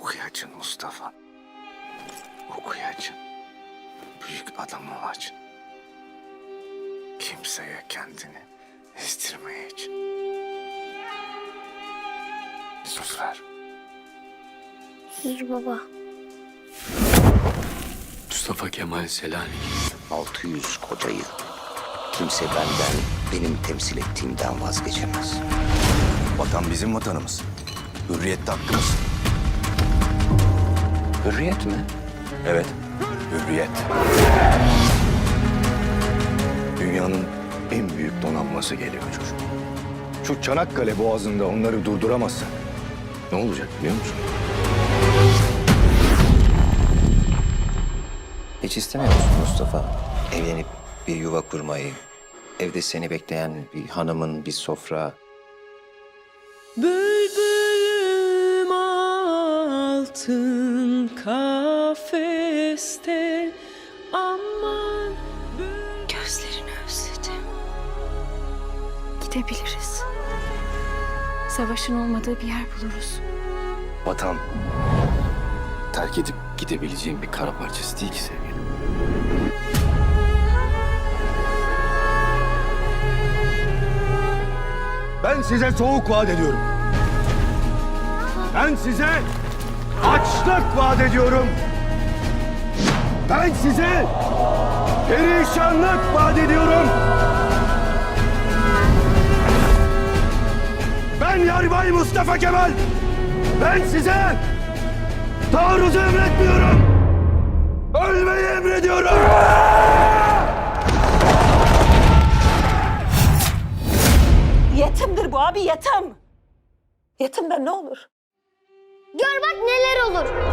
Okuyacaksın Mustafa. Okuyacaksın. Büyük adam olacaksın. Kimseye kendini ezdirmeyeceksin. Söz ver. Söz baba. Mustafa Kemal Selanik. 600 koca yıl. Kimse benden, benim temsil ettiğimden vazgeçemez. Vatan bizim vatanımız. Hürriyet de hakkımız. Hürriyet mi? Evet, hürriyet. Dünyanın en büyük donanması geliyor çocuk. Şu Çanakkale boğazında onları durduramazsak ne olacak biliyor musun? Hiç istemiyor musun Mustafa? Evlenip bir yuva kurmayı, evde seni bekleyen bir hanımın, bir sofra. Bülbülüm kafeste aman Gözlerini özledim. Gidebiliriz. Savaşın olmadığı bir yer buluruz. Vatan Terk edip gidebileceğim bir kara parçası değil ki sevgilim. Ben size soğuk vaat ediyorum. Ben size açlık vaat ediyorum. Ben size perişanlık vaat ediyorum. Ben Yarbay Mustafa Kemal. Ben size taarruzu emretmiyorum. Ölmeyi emrediyorum. Yetimdir bu abi yetim. Yetimden ne olur? Gör bak neler olur.